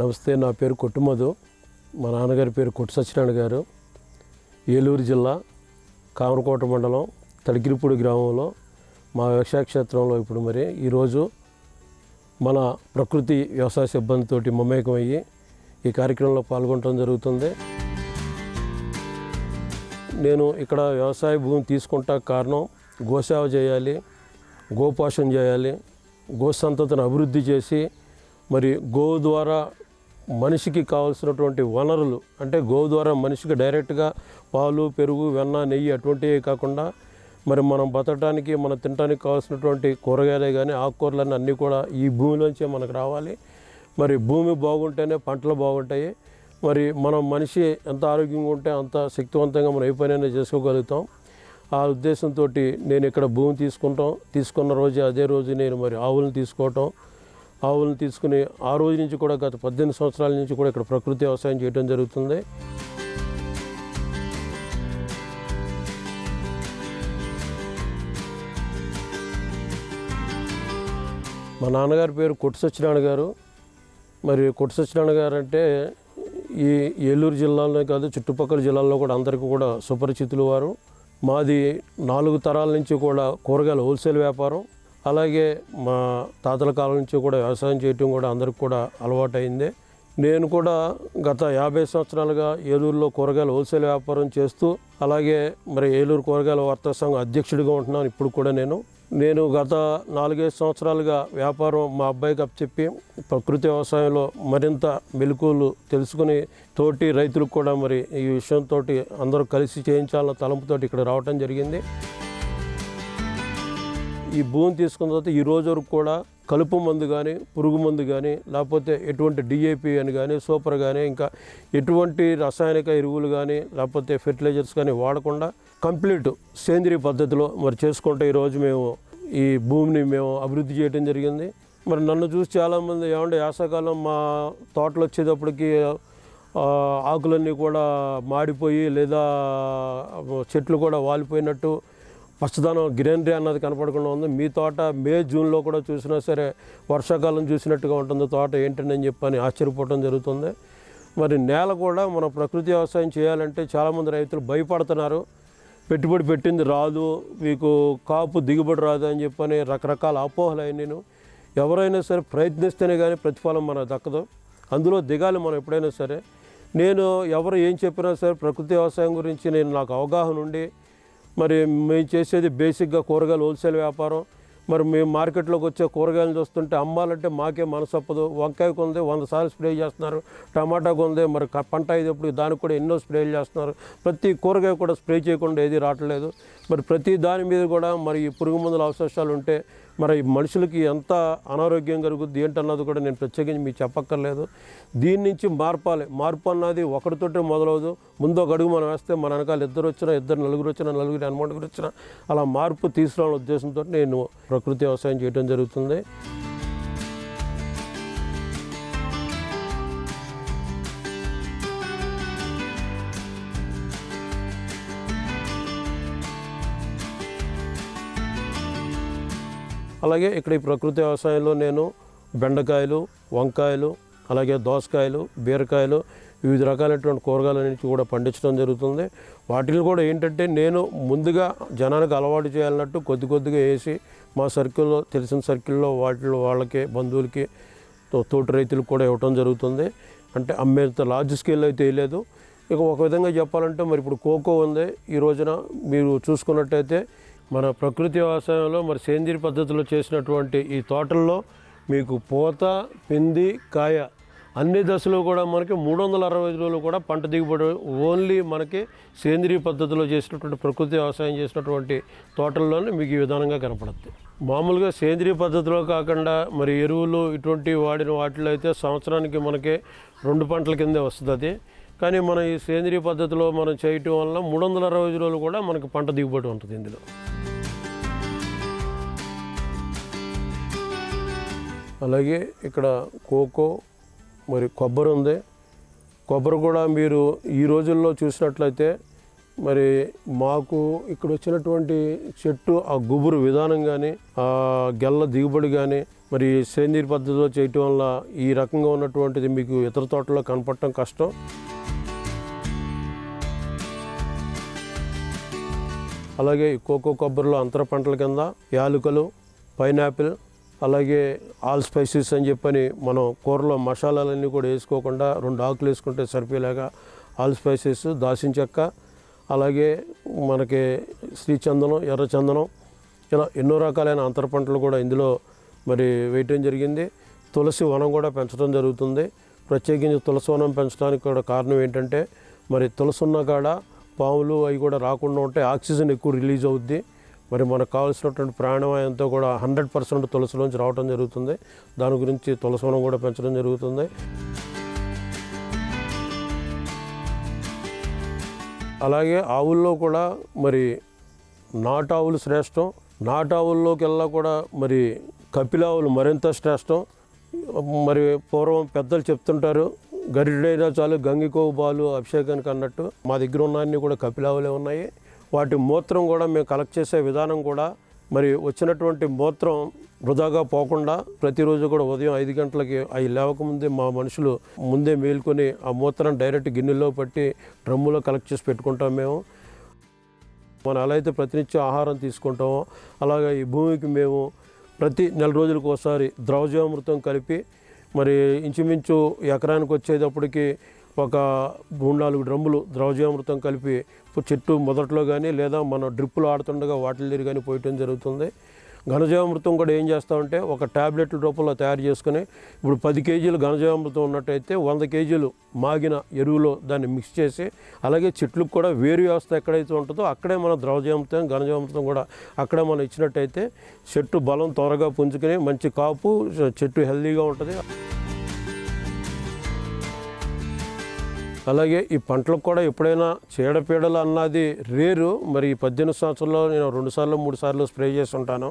నమస్తే నా పేరు కొట్టుమధు. మా నాన్నగారి పేరు కొట్టు సత్యనారాయణ గారు. ఏలూరు జిల్లా కామరకోట మండలం తడిగిరిపూడి గ్రామంలో మా వ్యవసాయ క్షేత్రంలో ఇప్పుడు మరి ఈరోజు మన ప్రకృతి వ్యవసాయ సిబ్బందితోటి మమేకమయ్యి ఈ కార్యక్రమంలో పాల్గొనడం జరుగుతుంది. నేను ఇక్కడ వ్యవసాయ భూమి తీసుకుంటా కారణం గోసేవ చేయాలి గోపోషణ చేయాలి గో సంతతను అభివృద్ధి చేసి మరి గోవు ద్వారా మనిషికి కావాల్సినటువంటి వనరులు అంటే గోవు ద్వారా మనిషికి డైరెక్ట్గా పాలు పెరుగు వెన్న నెయ్యి అటువంటివి కాకుండా మరి మనం బతకడానికి మనం తినడానికి కావాల్సినటువంటి కూరగాయలే కానీ ఆకుకూరలన్నీ అన్నీ కూడా ఈ భూమిలోంచే మనకు రావాలి. మరి భూమి బాగుంటేనే పంటలు బాగుంటాయి. మరి మనం మనిషి ఎంత ఆరోగ్యంగా ఉంటే అంత శక్తివంతంగా మనం ఏ పనైనా చేసుకోగలుగుతాం. ఆ ఉద్దేశంతో నేను ఇక్కడ భూమి తీసుకుంటాం. తీసుకున్న రోజు అదే రోజు నేను మరి ఆవులను తీసుకోవటం. ఆవులను తీసుకుని ఆ రోజు నుంచి కూడా గత పద్దెనిమిది సంవత్సరాల నుంచి కూడా ఇక్కడ ప్రకృతి వ్యవసాయం చేయడం జరుగుతుంది. మా నాన్నగారి పేరు కొట్టు సత్యనారాయణ గారు. మరి కొట్టు సత్యనారాయణ గారు అంటే ఈ ఏలూరు జిల్లాలోనే కాదు చుట్టుపక్కల జిల్లాల్లో కూడా అందరికీ కూడా సుపరిచితులు వారు. మాది నాలుగు తరాల నుంచి కూడా కూరగాయల హోల్సేల్ వ్యాపారం. అలాగే మా తాతల కాలం నుంచి కూడా వ్యవసాయం చేయటం కూడా అందరికి కూడా అలవాటైంది. నేను కూడా గత యాభై సంవత్సరాలుగా ఏలూరులో కూరగాయల హోల్సేల్ వ్యాపారం చేస్తూ అలాగే మరి ఏలూరు కూరగాయల వార్తా సంఘం అధ్యక్షుడిగా ఉంటున్నాను ఇప్పుడు కూడా నేను. నేను గత నాలుగైదు సంవత్సరాలుగా వ్యాపారం మా అబ్బాయికి అప్పచెప్పి ప్రకృతి వ్యవసాయంలో మరింత మెలకువలు తెలుసుకుని తోటి రైతులకు కూడా మరి ఈ విషయంతో అందరూ కలిసి చేయించాలన్న తలంపుతోటి ఇక్కడ రావటం జరిగింది. ఈ భూమి తీసుకున్న తర్వాత ఈ రోజు వరకు కూడా కలుపు మందు కానీ పురుగు మందు కానీ లేకపోతే ఎటువంటి డిఏపి అని కానీ సూపర్ కానీ ఇంకా ఎటువంటి రసాయనిక ఎరువులు కానీ లేకపోతే ఫెర్టిలైజర్స్ కానీ వాడకుండా కంప్లీట్ సేంద్రియ పద్ధతిలో మరి చేసుకుంటే ఈరోజు మేము ఈ భూమిని మేము అభివృద్ధి చేయడం జరిగింది. మరి నన్ను చూసి చాలామంది ఏమంటే యాసకాలం మా తోటలు వచ్చేటప్పటికి ఆకులన్నీ కూడా మాడిపోయి లేదా చెట్లు కూడా వాలిపోయినట్టు పచ్చదనం గ్రీనరీ అన్నది కనపడకుండా ఉంది. మీ తోట మే జూన్లో కూడా చూసినా సరే వర్షాకాలం చూసినట్టుగా ఉంటుంది. తోట ఏంటని అని చెప్పని ఆశ్చర్యపోవడం జరుగుతుంది. మరి నేల కూడా మన ప్రకృతి వ్యవసాయం చేయాలంటే చాలామంది రైతులు భయపడుతున్నారు. పెట్టుబడి పెట్టింది రాదు మీకు కాపు దిగుబడి రాదు అని చెప్పని రకరకాల అపోహలు అయి నేను ఎవరైనా సరే ప్రయత్నిస్తేనే కానీ ప్రతిఫలం మనకు దక్కదు. అందులో దిగాలి మనం ఎప్పుడైనా సరే. నేను ఎవరు ఏం చెప్పినా సరే ప్రకృతి వ్యవసాయం గురించి నేను నాకు అవగాహన ఉండి మరి మేము చేసేది బేసిక్గా కూరగాయలు హోల్సేల్ వ్యాపారం. మరి మేము మార్కెట్లోకి వచ్చే కూరగాయలు చూస్తుంటే అమ్మాలంటే మాకే మనసప్పదు వంకాయ కొంది వంద సార్లు స్ప్రే చేస్తున్నారు. టమాటా కొంది మరి పంట అయ్యేటప్పుడు దానికి కూడా ఎన్నో స్ప్రేలు చేస్తున్నారు. ప్రతి కూరగాయ కూడా స్ప్రే చేయకుండా ఏది రావట్లేదు. మరి ప్రతి దాని మీద కూడా మరి ఈ పురుగు మందుల అవశేషాలు ఉంటే మరి మనుషులకి ఎంత అనారోగ్యం కలుగుద్ది ఏంటన్నది కూడా నేను ప్రత్యేకించి మీకు చెప్పక్కర్లేదు. దీని నుంచి మార్పాలి. మార్పు అన్నది ఒకరితోటే మొదలవదు. ముందు ఒక అడుగు మనం వేస్తే మన వెనకాల ఇద్దరు వచ్చినా ఇద్దరు నలుగురు వచ్చినా నలుగురు ఎనమండుగురు వచ్చినా అలా మార్పు తీసుకురావాలనే ఉద్దేశంతో నేను ప్రకృతి వ్యవసాయం చేయడం జరుగుతుంది. అలాగే ఇక్కడ ఈ ప్రకృతి వ్యవసాయంలో నేను బెండకాయలు వంకాయలు అలాగే దోసకాయలు బీరకాయలు వివిధ రకాలైనటువంటి కూరగాయలన్నింటి కూడా పండించడం జరుగుతుంది. వాటిని కూడా ఏంటంటే నేను ముందుగా జనానికి అలవాటు చేయాలన్నట్టు కొద్ది కొద్దిగా వేసి మా సర్కిల్లో తెలిసిన సర్కిల్లో వాటిలో వాళ్ళకి బంధువులకి తో- తోటి రైతులకు కూడా ఇవ్వటం జరుగుతుంది. అంటే అమ్మేంత లార్జ్ స్కేల్ అయితే వేయలేదు. ఇక ఒక విధంగా చెప్పాలంటే మరి ఇప్పుడు కోకో ఉంది. ఈ రోజున మీరు చూసుకున్నట్టయితే మన ప్రకృతి వ్యవసాయంలో మరి సేంద్రియ పద్ధతిలో చేసినటువంటి ఈ తోటల్లో మీకు పూత పిండి కాయ అన్ని దశలో కూడా మనకి మూడు వందల అరవై రోజులు కూడా పంట దిగుబడి ఓన్లీ మనకి సేంద్రియ పద్ధతిలో చేసినటువంటి ప్రకృతి వ్యవసాయం చేసినటువంటి తోటల్లోనే మీకు ఈ విధానంగా కనపడుతుంది మామూలుగా సేంద్రియ పద్ధతిలో కాకుండా మరి ఎరువులు ఇటువంటి వాడిన వాటిలో అయితే సంవత్సరానికి మనకి రెండు పంటల కిందే వస్తుంది అది. కానీ మన ఈ సేంద్రియ పద్ధతిలో మనం చేయటం వల్ల మూడు వందల అరవై రోజులు కూడా మనకి పంట దిగుబడి ఉంటుంది ఇందులో. అలాగే ఇక్కడ కోకో మరి కొబ్బరి ఉంది. కొబ్బరి కూడా మీరు ఈ రోజుల్లో చూసినట్లయితే మరి మాకు ఇక్కడ వచ్చినటువంటి చెట్టు ఆ గుబురు విధానం కానీ ఆ గెల్ల దిగుబడి కానీ మరి సేంద్రీయ పద్ధతిలో చేయటం వల్ల ఈ రకంగా ఉన్నటువంటిది మీకు ఇతర తోటలో కనపడటం కష్టం. అలాగే ఈ కోకో కొబ్బరిలో అంతర పంటల కింద యాలుకలు పైనాపిల్ అలాగే ఆల్ స్పైసెస్ అని చెప్పని మనం కూరలో మసాలాలన్నీ కూడా వేసుకోకుండా రెండు ఆకులు వేసుకుంటే సరిపోయేలాగా ఆల్ స్పైసెస్ దాసిన చెక్క అలాగే మనకి శ్రీచందనం ఎర్రచందనం ఇలా ఎన్నో రకాలైన అంతర పంటలు కూడా ఇందులో మరి వేయటం జరిగింది. తులసి వనం కూడా పెంచడం జరుగుతుంది. ప్రత్యేకించి తులసి వనం పెంచడానికి కూడా కారణం ఏంటంటే మరి తులసి ఉన్న కాడ పాములు అవి కూడా రాకుండా ఉంటే ఆక్సిజన్ ఎక్కువ రిలీజ్ అవుద్ది. మరి మనకు కావాల్సినటువంటి ప్రాణవాయంతో కూడా హండ్రెడ్ పర్సెంట్ తులసిలోంచి రావడం జరుగుతుంది. దాని గురించి తులసనం కూడా పెంచడం జరుగుతుంది. అలాగే ఆవుల్లో కూడా మరి నాటావులు శ్రేష్టం. నాటు కూడా మరి కపిలావులు మరింత శ్రేష్టం. మరి పూర్వం పెద్దలు చెప్తుంటారు గరిడైనా చాలు గంగికోవు బాలు అభిషేకానికి అన్నట్టు మా దగ్గర ఉన్నాయన్నీ కూడా కపిలావులే ఉన్నాయి. వాటి మూత్రం కూడా మేము కలెక్ట్ చేసే విధానం కూడా మరి వచ్చినటువంటి మూత్రం వృధాగా పోకుండా ప్రతిరోజు కూడా ఉదయం ఐదు గంటలకి అవి లేవకముందే మా మనుషులు ముందే మేల్కొని ఆ మూత్రం డైరెక్ట్ గిన్నెలో పట్టి డ్రమ్ములో కలెక్ట్ చేసి పెట్టుకుంటాం మేము. మనం ఎలా అయితే ప్రతినిత్యం ఆహారం తీసుకుంటామో అలాగే ఈ భూమికి మేము ప్రతి నెల రోజులకు ఒకసారి ద్రవజీవామృతం కలిపి మరి ఇంచుమించు ఎకరానికి వచ్చేటప్పటికి ఒక మూడు నాలుగు డ్రమ్ములు ద్రవజీవామృతం కలిపి చెట్టు మొదట్లో కానీ లేదా మనం డ్రిప్పులు ఆడుతుండగా వాటిల దగ్గర కానీ పోయటం జరుగుతుంది. ఘనజీవామృతం కూడా ఏం చేస్తామంటే ఒక ట్యాబ్లెట్ల రూపంలో తయారు చేసుకుని ఇప్పుడు పది కేజీలు ఘనజీవామృతం ఉన్నట్టయితే వంద కేజీలు మాగిన ఎరువులో దాన్ని మిక్స్ చేసి అలాగే చెట్లకు కూడా వేరు వ్యవస్థ ఎక్కడైతే ఉంటుందో అక్కడే మనం ద్రవజీవామృతం ఘనజీవామృతం కూడా అక్కడే మనం ఇచ్చినట్టయితే చెట్టు బలం త్వరగా పుంజుకుని మంచి కాపు చెట్టు హెల్దీగా ఉంటుంది. అలాగే ఈ పంటలకు కూడా ఎప్పుడైనా చీడపీడలు అన్నది రేరు. మరి ఈ పద్దెనిమిది సంవత్సరాల్లో నేను రెండు సార్లు మూడు సార్లు స్ప్రే చేసి ఉంటాను.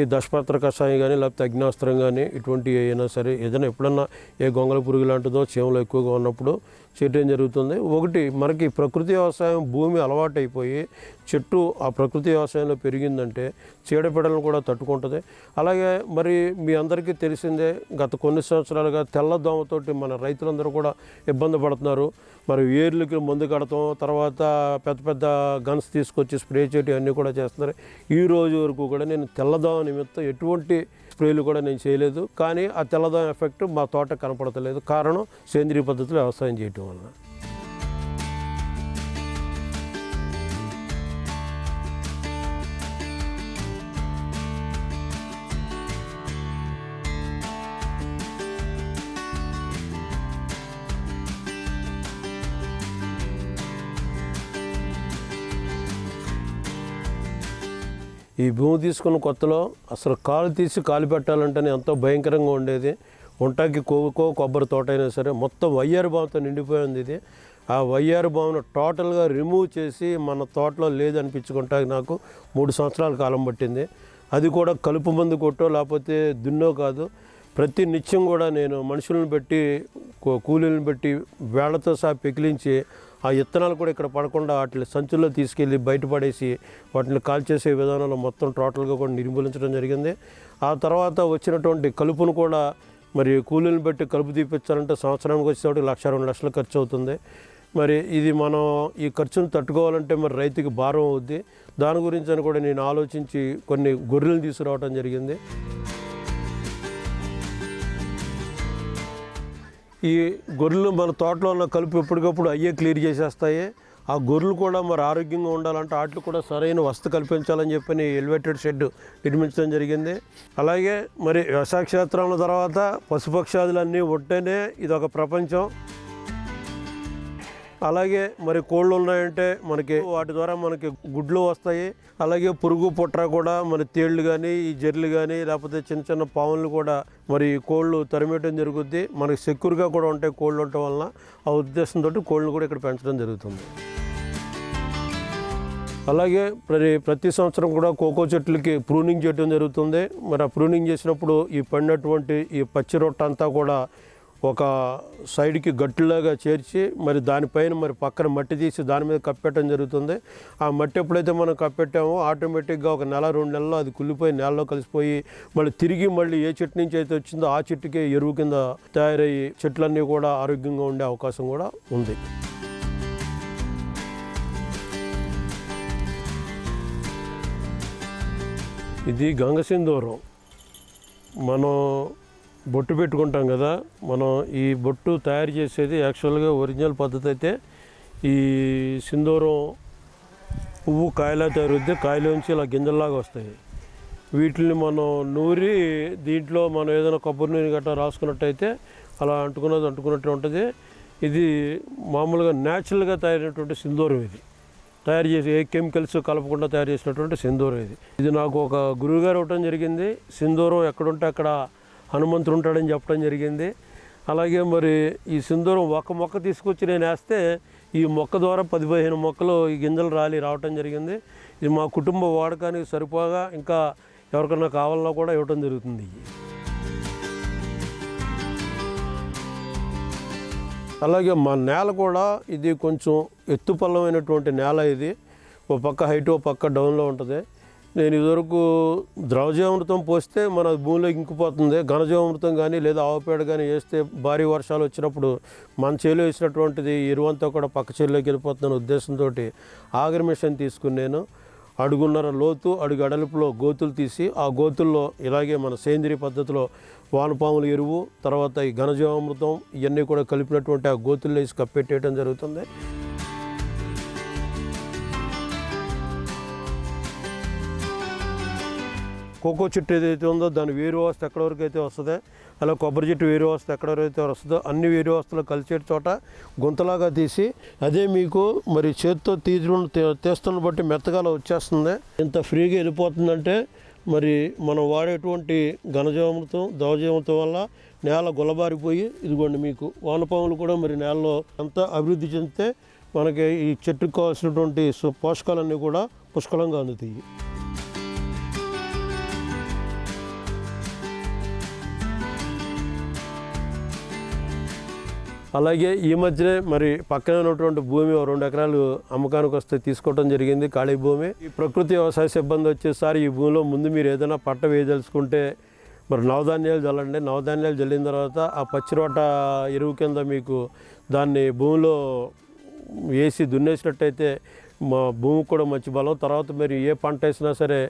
ఈ దశపత్ర కషాయం కానీ లేకపోతే అగ్నాస్త్రం కానీ ఇటువంటి అయినా సరే ఏదైనా ఎప్పుడన్నా ఏ గొంగళ పురుగు లాంటిదో చీమలు ఎక్కువగా ఉన్నప్పుడు చేయటం జరుగుతుంది. ఒకటి మనకి ప్రకృతి వ్యవసాయం భూమి అలవాటు అయిపోయి చెట్టు ఆ ప్రకృతి వ్యవసాయంలో పెరిగిందంటే చీడపీడలను కూడా తట్టుకుంటుంది. అలాగే మరి మీ అందరికీ తెలిసిందే గత కొన్ని సంవత్సరాలుగా తెల్లదోమతోటి మన రైతులందరూ కూడా ఇబ్బంది పడుతున్నారు. మరి ఏర్లకి మందు కడతాం తర్వాత పెద్ద పెద్ద గన్స్ తీసుకొచ్చి స్ప్రే చేయటం అన్నీ కూడా చేస్తున్నారు. ఈ రోజు వరకు కూడా నేను తెల్లదోమ నిమిత్తం ఎటువంటి స్ప్రేలు కూడా నేను చేయలేదు. కానీ ఆ తెల్లదోమ ఎఫెక్ట్ మా తోట కనపడతలేదు. కారణం సేంద్రియ పద్ధతిలో వ్యవసాయం చేయటం వలన. ఈ భూమి తీసుకున్న కొత్తలో అసలు కాలు తీసి కాలు పెట్టాలంటేనే ఎంతో భయంకరంగా ఉండేది. ఉంటాకి కోకో కొబ్బరి తోట అయినా సరే మొత్తం వయ్యారు బావుతో నిండిపోయింది ఇది. ఆ వయ్యారు బావును టోటల్గా రిమూవ్ చేసి మన తోటలో లేదనిపించుకుంటానికి నాకు మూడు సంవత్సరాల కాలం పట్టింది. అది కూడా కలుపు మందు కొట్టో లేకపోతే దున్నో కాదు. ప్రతి నిత్యం కూడా నేను మనుషులను పెట్టి కూలీలను పెట్టి వేళ్ళతో సహా పెకిలించి ఆ విత్తనాలు కూడా ఇక్కడ పడకుండా వాటిని సంచుల్లో తీసుకెళ్ళి బయటపడేసి వాటిని కాల్చేసే విధానంలో మొత్తం టోటల్గా కూడా నిర్మూలించడం జరిగింది. ఆ తర్వాత వచ్చినటువంటి కలుపును కూడా మరి కూలీని పెట్టి కలుపు తీపించాలంటే సంవత్సరానికి వచ్చేటప్పుడు లక్ష రెండు లక్షలు ఖర్చు అవుతుంది. మరి ఇది మనం ఈ ఖర్చును తట్టుకోవాలంటే మరి రైతుకి భారం అవుద్ది. దాని గురించి అని కూడా నేను ఆలోచించి కొన్ని గొర్రెలను తీసుకురావడం జరిగింది. ఈ గొర్రెలు మన తోటలో ఉన్న కలుపు ఎప్పటికప్పుడు అయ్యే క్లియర్ చేసేస్తాయి. ఆ గొర్రెలు కూడా మరి ఆరోగ్యంగా ఉండాలంటే వాటికి కూడా సరైన వసతి కల్పించాలని చెప్పి ఎలివేటెడ్ షెడ్ నిర్మించడం జరిగింది. అలాగే మరి వ్యవసాయ క్షేత్రంలో తర్వాత పశుపక్షాదులన్నీ ఉంటేనే ఇది ఒక ప్రపంచం. అలాగే మరి కోళ్ళు ఉన్నాయంటే మనకి వాటి ద్వారా మనకి గుడ్లు వస్తాయి. అలాగే పురుగు పుట్ర కూడా మరి తేళ్ళు కానీ ఈ జర్లు కానీ లేకపోతే చిన్న చిన్న పాములు కూడా మరి ఈ కోళ్ళు తరిమేయటం జరుగుద్ది. మనకి సెక్యూర్గా కూడా ఉంటాయి కోళ్ళు ఉండటం వలన. ఆ ఉద్దేశంతో కోళ్ళను కూడా ఇక్కడ పెంచడం జరుగుతుంది. అలాగే ప్రతి ప్రతి సంవత్సరం కూడా కోకో చెట్లకి ప్రూనింగ్ చేయడం జరుగుతుంది. మరి ఆ ప్రూనింగ్ చేసినప్పుడు ఈ పడినటువంటి ఈ పచ్చి రొట్ట అంతా కూడా ఒక సైడ్కి గట్టులాగా చేర్చి మరి దానిపైన మరి పక్కన మట్టి తీసి దాని మీద కప్పెట్టడం జరుగుతుంది. ఆ మట్టి ఎప్పుడైతే మనం కప్పెట్టామో ఆటోమేటిక్గా ఒక నెల రెండు నెలల్లో అది కుళ్ళిపోయి నేలలో కలిసిపోయి మళ్ళీ తిరిగి మళ్ళీ ఏ చెట్టు నుంచి అయితే వచ్చిందో ఆ చెట్టుకే ఎరువు కింద తయారయ్యి చెట్లన్నీ కూడా ఆరోగ్యంగా ఉండే అవకాశం కూడా ఉంది. ఇది గంగసింధూరం మనం బొట్టు పెట్టుకుంటాం కదా మనం ఈ బొట్టు తయారు చేసేది యాక్చువల్గా ఒరిజినల్ పద్ధతి అయితే ఈ సింధూరం పువ్వు కాయలా తయారుద్ది కాయలోంచి ఇలా గింజల్లాగా వస్తాయి. వీటిని మనం నూరి దీంట్లో మనం ఏదైనా కొబ్బరి నూనె గట్రా రాసుకున్నట్టయితే అలా అంటుకున్నది అంటుకున్నట్టు ఉంటుంది. ఇది మామూలుగా న్యాచురల్గా తయారైనటువంటి సింధూరం ఇది. తయారు చేసి ఏ కెమికల్స్ కలపకుండా తయారు చేసినటువంటి సింధూరం ఇది. ఇది నాకు ఒక గురువుగారు ఇవ్వటం జరిగింది. సింధూరం ఎక్కడుంటే అక్కడ హనుమంతుడు ఉంటాడని చెప్పడం జరిగింది. అలాగే మరి ఈ సింధూరం ఒక మొక్క తీసుకొచ్చి నేను వేస్తే ఈ మొక్క ద్వారా పది పదిహేను మొక్కలు ఈ గింజలు రాలి రావటం జరిగింది. ఇది మా కుటుంబ వాడకానికి సరిపోగా ఇంకా ఎవరికన్నా కావాలన్నా కూడా ఇవ్వటం జరుగుతుంది. అలాగే మా నేల కూడా ఇది కొంచెం ఎత్తుపల్లమైనటువంటి నేల ఇది. ఒక పక్క హైట్ ఓ పక్క డౌన్లో ఉంటుంది. నేను ఇదివరకు ద్రవజీవామృతం పోస్తే మన భూమిలో ఇంకిపోతుంది ఘనజీవామృతం కానీ లేదా ఆవుపేడ కానీ వేస్తే భారీ వర్షాలు వచ్చినప్పుడు మన చేలో వేసినటువంటిది ఎరువంతా కూడా పక్క చేలోకి వెళ్ళిపోతున్న ఉద్దేశంతో ఆగర్ మిషన్ తీసుకుని నేను అడుగున్నర లోతు అడుగు అడలుపులో గోతులు తీసి ఆ గోతుల్లో ఇలాగే మన సేంద్రియ పద్ధతిలో వానపాముల ఎరువు తర్వాత ఈ ఘనజీవామృతం ఇవన్నీ కూడా కలిపినటువంటి ఆ గోతుల్లో వేసి కప్పెట్టేయడం జరుగుతుంది. కోకో చెట్టు ఏదైతే ఉందో దాని వేరు వ్యవస్థ ఎక్కడ వరకు అయితే వస్తుందో అలా కొబ్బరి చెట్టు వేరు వ్యవస్థ ఎక్కడ వరకు అయితే వస్తుందో అన్ని వేరు వ్యవస్థలు కలిసే చోట గుంతలాగా తీసి అదే మీకు మరి చేతితో తీసుకుని తీస్తున్న బట్టి మెత్తగాల వచ్చేస్తుంది. ఇంత ఫ్రీగా వెళ్ళిపోతుందంటే మరి మనం వాడేటువంటి ఘనజీవామృతం దవజీవామృతం వల్ల నేల గుల్లబారిపోయి ఇదిగోండి మీకు వానపాములు కూడా మరి నేలలో ఎంత అభివృద్ధి చెందితే మనకి ఈ చెట్టుకు కావాల్సినటువంటి పోషకాలన్నీ కూడా పుష్కలంగా అందుతాయి. అలాగే ఈ మధ్యనే మరి పక్కన ఉన్నటువంటి భూమి రెండు ఎకరాలు అమ్మకానికి వస్తే తీసుకోవడం జరిగింది. ఖాళీ భూమి. ఈ ప్రకృతి వ్యవసాయ సిబ్బంది వచ్చేసారి ఈ భూమిలో ముందు మీరు ఏదైనా పంట వేయదలుచుకుంటే మరి నవధాన్యాలు చల్లండి. నవధాన్యాలు చల్లిన తర్వాత ఆ పచ్చిరోట ఎరువు కింద మీకు దాన్ని భూమిలో వేసి దున్నేసినట్టయితే మా భూమికి కూడా మంచి బలం. తర్వాత మీరు ఏ పంట వేసినా సరే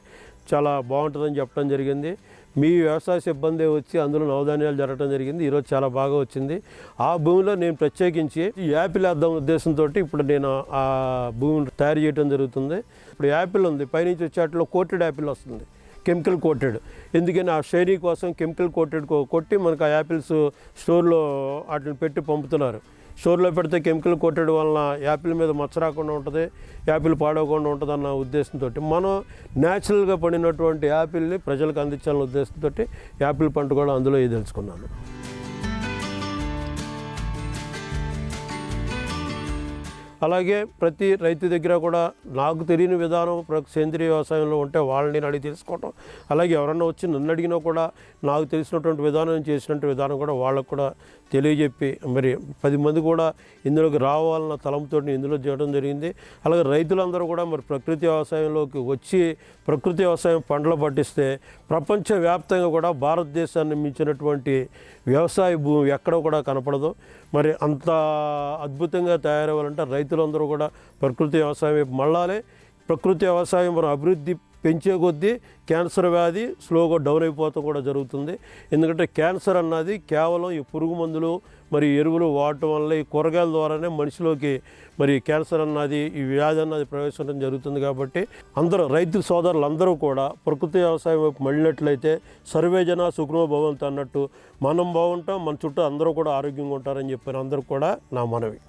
చాలా బాగుంటుందని చెప్పడం జరిగింది. మీ వ్యవసాయ సిబ్బంది వచ్చి అందులో నవధాన్యాలు జరగడం జరిగింది. ఈరోజు చాలా బాగా వచ్చింది. ఆ భూమిలో నేను ప్రత్యేకించి ఈ యాపిల్ వేద్దాం ఉద్దేశంతో ఇప్పుడు నేను ఆ భూమిని తయారు చేయడం జరుగుతుంది. ఇప్పుడు యాపిల్ ఉంది. పైనుంచి వచ్చేట్లో కోటెడ్ యాపిల్ వస్తుంది. Chemical coated. ఎందుకని ఆ షైనీ కోసం కెమికల్ కోటెడ్ కో- కొట్టి మనకు ఆ యాపిల్స్ స్టోర్లో వాటిని పెట్టి పంపుతున్నారు. స్టోర్లో పెడితే కెమికల్ కొట్టడం వలన యాపిల్ మీద మచ్చ రాకుండా ఉంటుంది యాపిల్ పాడవకుండా ఉంటుంది అన్న ఉద్దేశంతో మనం న్యాచురల్గా పడినటువంటి యాపిల్ని ప్రజలకు అందించాలన్న ఉద్దేశంతో యాపిల్ పంట కూడా అందులో తెలుసుకున్నాను. అలాగే ప్రతి రైతు దగ్గర కూడా నాకు తెలియని విధానం ప్ర- సేంద్రియ వ్యవసాయంలో ఉంటే వాళ్ళని నేను అడిగి తెలుసుకోవటం. అలాగే ఎవరన్నా వచ్చి నన్ను అడిగినా కూడా నాకు తెలిసినటువంటి విధానం చేసినటువంటి విధానం కూడా వాళ్ళకు కూడా తెలియజెప్పి మరి పది మంది కూడా ఇందులోకి రావాలన్న తలంతో ఇందులో చేయడం జరిగింది. అలాగే రైతులందరూ కూడా మరి ప్రకృతి వ్యవసాయంలోకి వచ్చి ప్రకృతి వ్యవసాయం పంటలు పట్టిస్తే ప్రపంచవ్యాప్తంగా కూడా భారతదేశాన్ని మించినటువంటి వ్యవసాయ భూమి ఎక్కడ కూడా కనపడదు. మరి అంత అద్భుతంగా తయారవ్వాలంటే రైతులందరూ కూడా ప్రకృతి వ్యవసాయం వైపు మళ్ళాలి. ప్రకృతి వ్యవసాయం మనం అభివృద్ధి పెంచే కొద్దీ క్యాన్సర్ వ్యాధి స్లోగా డౌన్ అయిపోతాం కూడా జరుగుతుంది. ఎందుకంటే క్యాన్సర్ అన్నది కేవలం ఈ పురుగు మందులు మరి ఎరువులు వాడటం వల్ల ఈ కూరగాయల ద్వారానే మనిషిలోకి మరి క్యాన్సర్ అన్నది ఈ వ్యాధి అన్నది ప్రవేశించడం జరుగుతుంది కాబట్టి అందరూ రైతు సోదరులు అందరూ కూడా ప్రకృతి వ్యవసాయం వైపు మళ్ళినట్లయితే సర్వే జన సుఖనో భవంతు అన్నట్టు మనం బాగుంటాం మన చుట్టూ అందరూ కూడా ఆరోగ్యంగా ఉంటారని చెప్పిన అందరూ కూడా నా మనవి.